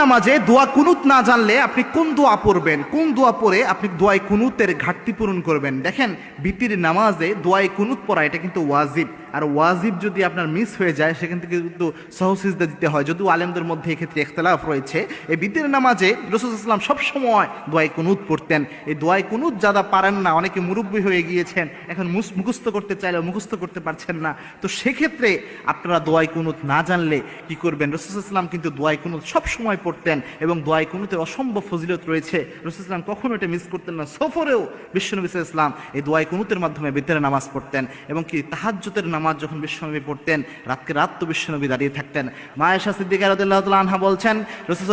নামাজে দোয়া কুনুত না জানলে আপনি কোন দোয়া পড়বেন? কোন দোয়া পড়ে আপনি দোয়াই কুনুতের ঘাটতি পূরণ করবেন? দেখেন, বিতির নামাজে দোয়াই কুনুত পড়া, এটা কিন্তু ওয়াজিব। আর ওয়াজিব যদি আপনার মিস হয়ে যায়, সেখান থেকে কিন্তু সহসিজদা দিতে হয়। যদিও আলেমদের মধ্যে এক্ষেত্রে ইখতলাফ রয়েছে, এই বিতির নামাজে রসুল ইসলাম সবসময় দোয়াই কুনুত পড়তেন। এই দোয়াই কুনুত যারা পারেন না, অনেকে মুরব্বী হয়ে গিয়েছেন, এখন মুখস্থ করতে চাইলেও মুখস্থ করতে পারছেন না। তো সেক্ষেত্রে আপনারা দোয়াই কুনুত না জানলে কি করবেন? রসুল ইসলাম কিন্তু দোয়াই কুনুত সব সময় পড়তেন এবং দোয়াই কুনুতের অসম্ভব ফজিলত রয়েছে। রসুল ইসলাম কখনো এটা মিস করতেন না। সফরেও বিশ্বনবী ইসলাম এই দোয়াই কুনুতের মাধ্যমে বেতের নামাজ পড়তেন এবং কি তাহাজ্জুতের নামাজ যখন বিশ্বনবী পড়তেন, রাতকে রাত তো বিশ্বনবী দাঁড়িয়ে থাকতেন। মায়েশা সিদ্দিকা দিকে তাআলা আনহা বলছেন, রসুল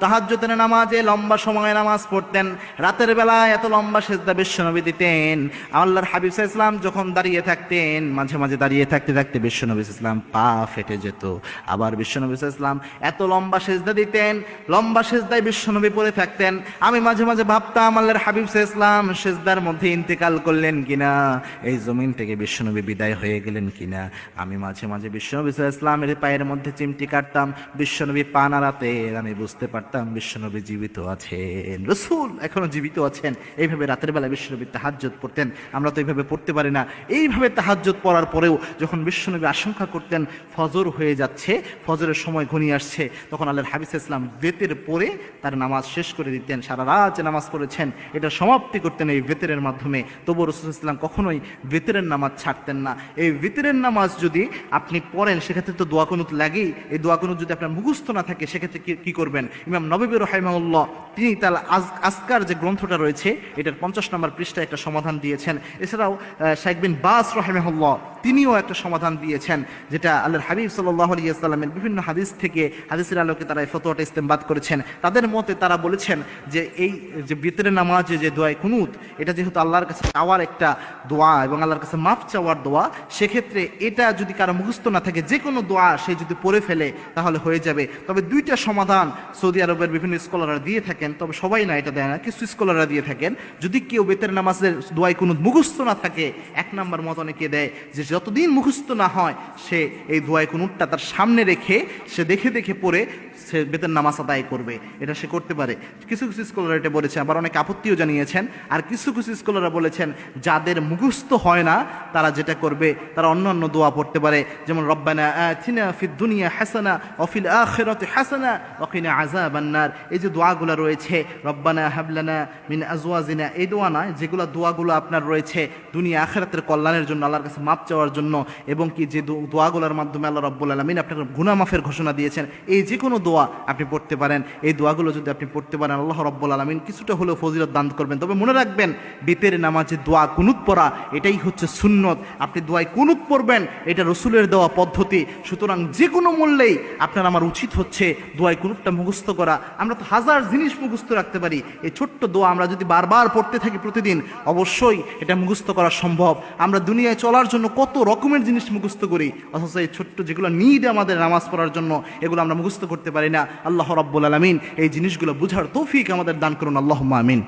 তাহাজ্জুতের নামাজে লম্বা সময়ে নামাজ পড়তেন। রাতের বেলায় এত লম্বা সেজদা বিশ্বনবী দিতেন। আল্লাহর হাবিব ইসলাম যখন দাঁড়িয়ে থাকতেন, মাঝে মাঝে দাঁড়িয়ে থাকতে থাকতে বিশ্বনবী ইসলাম পা ফেটে যেত। আবার বিশ্বনবী ইসলাম এত লম্বা সেজদা দিতেন, লম্বা সেজদায় বিশ্বনবী পড়ে থাকতেন। আমি মাঝে মাঝে ভাবতাম, আল্লাহর হাবিব ইসলাম সেজদার মধ্যে ইন্তেকাল করলেন কিনা? এই জমিন থেকে বিশ্বনবী বিদায় হয়ে গেলেন কিনা? আমি মাঝে মাঝে বিশ্বনবী ইসলামের পায়ের মধ্যে চিমটি কাটতাম, বিশ্বনবী পা নাড়াতে আমি বুঝতে পারতাম বিশ্বনবী জীবিত আছেন। রসুল এখনও জীবিত আছেন। এইভাবে রাতের বেলা বিশ্বনবী তাহাজ্জুদ পড়তেন। আমরা তো এইভাবে পড়তে পারি না। এইভাবে তাহাজ্জুদ পড়ার পরেও যখন বিশ্বনবী আশঙ্কা করতেন, ফজর হয়ে যাচ্ছে, ফজরের সময় ঘনিয়ে আসছে, তখন আল্লাহর হাবিস ইসলাম বেতের পরে তার নামাজ শেষ করে দিতেন। সারা রাত নামাজ পড়েছেন। এটা সমাপ্তি করতেন এই বেতেরের মাধ্যমে। তবু রসুল ইসলাম কখনোই বেতেরের নামাজ ছাড়তেন না। এই বেতেরের নামাজ যদি আপনি পড়েন, সেক্ষেত্রে তো দোয়া কুনুত লাগেই। এই দোয়া কুনুত যদি আপনার মুখস্থ না থাকে, সেক্ষেত্রে কি করবেন? ইমাম নবীর রহমাউল্লাহ তিনি তার আজ, আজকার যে গ্রন্থটা রয়েছে, এটার পঞ্চাশ নম্বর পৃষ্ঠায় একটা সমাধান দিয়েছেন। এছাড়াও শেখ বিন বাস রহিমাহুল্লাহ তিনিও একটা সমাধান দিয়েছেন, যেটা আল্লাহর হাবিব সাল্লাহ আলিয়াল্লামের বিভিন্ন হাদিস থেকে, হাদিসের আলোকে তারা এই ফতোয়াটা ইস্তেমবাদ করেছেন। তাদের মতে তারা বলেছেন যে এই যে বিতরের নামাজে যে দোয়াই কুনুত, এটা যেহেতু আল্লাহর কাছে চাওয়ার একটা দোয়া এবং আল্লাহর কাছে মাফ চাওয়ার দোয়া, সেক্ষেত্রে এটা যদি কারও মুখস্থ না থাকে যে কোনো দোয়া সে যদি পড়ে ফেলে, তাহলে হয়ে যাবে। তবে দুইটা সমাধান সৌদি আরবের বিভিন্ন স্কলাররা দিয়ে থাকেন, তবে সবাই না এটা দেয় না, কিছু স্কলাররা দিয়ে থাকেন। যদি কেউ বেতের নামাজের দোয়াই কোনো মুখস্থ না থাকে, এক নাম্বার মত অনেকে দেয় যে যতদিন মুখস্থ না হয়, সে এই দোয়াই কুনুটটা তার সামনে রেখে, সে দেখে দেখে পড়ে, সে বেতের নামাজ আদায় করবে। এটা সে করতে পারে। কিছু কিছু স্কলার এটা বলেছেন আবার অনেক আপত্তিও জানিয়েছেন। আর কিছু কিছু স্কলাররা বলেছেন, যাদের মুখস্থ হয় না, তারা যেটা করবে, তারা অন্য অন্য দোয়া পড়তে পারে। যেমন, রব্বানা আতিনা ফিদ দুনিয়া হাসানা অফিল আখিরাতি হাসানা ওয়াকিনা আযাবান্নার। এই যে দোয়াগুলো রয়েছে, রব্বানা হাবলানা মিন আজওয়াজিনা, এই দোয়া নয়, যেগুলো দোয়াগুলো আপনার রয়েছে দুনিয়া আখিরাতের কল্যাণের জন্য আল্লাহর কাছে মাপ চাওয়ার জন্য এবং কি যে দোয়াগুলোর মাধ্যমে আল্লাহ রব্বুল আলমিন আপনার গুনাহ মাফের ঘোষণা দিয়েছেন, এই যে কোনো দোয়া আপনি পড়তে পারেন। এই দোয়াগুলো যদি আপনি পড়তে পারেন, আল্লাহ রব্বুল আলমিন কিছুটা হলেও ফজিলত দান করবেন। তবে মনে রাখবেন বেতের নামাজে দোয়া কুনুত পড়া, এটাই হচ্ছে সুন্নত। আপনি দোয়ায় কুনুত পড়বেন, এটা রসুলের দেওয়া পদ্ধতি। সুতরাং যে কোনো মূল্যেই আপনার আমার উচিত হচ্ছে দোয়ায় কুনুতটা মুখস্থ করা। আমরা তো হাজার জিনিস মুখস্থ রাখতে পারি। এই ছোট্ট দোয়া আমরা যদি বারবার পড়তে থাকি প্রতিদিন, অবশ্যই এটা মুখস্থ করা সম্ভব। আমরা দুনিয়ায় চলার জন্য কত রকমের জিনিস মুখস্থ করি, অথচ এই ছোট্ট যেগুলো নিড আমাদের নামাজ পড়ার জন্য, এগুলো আমরা মুখস্থ করতে পারি না। আল্লাহ রব্বুল আলমিন এই জিনিসগুলো বুঝার তৌফিক আমাদের দান করুন। আল্লাহ আমিন।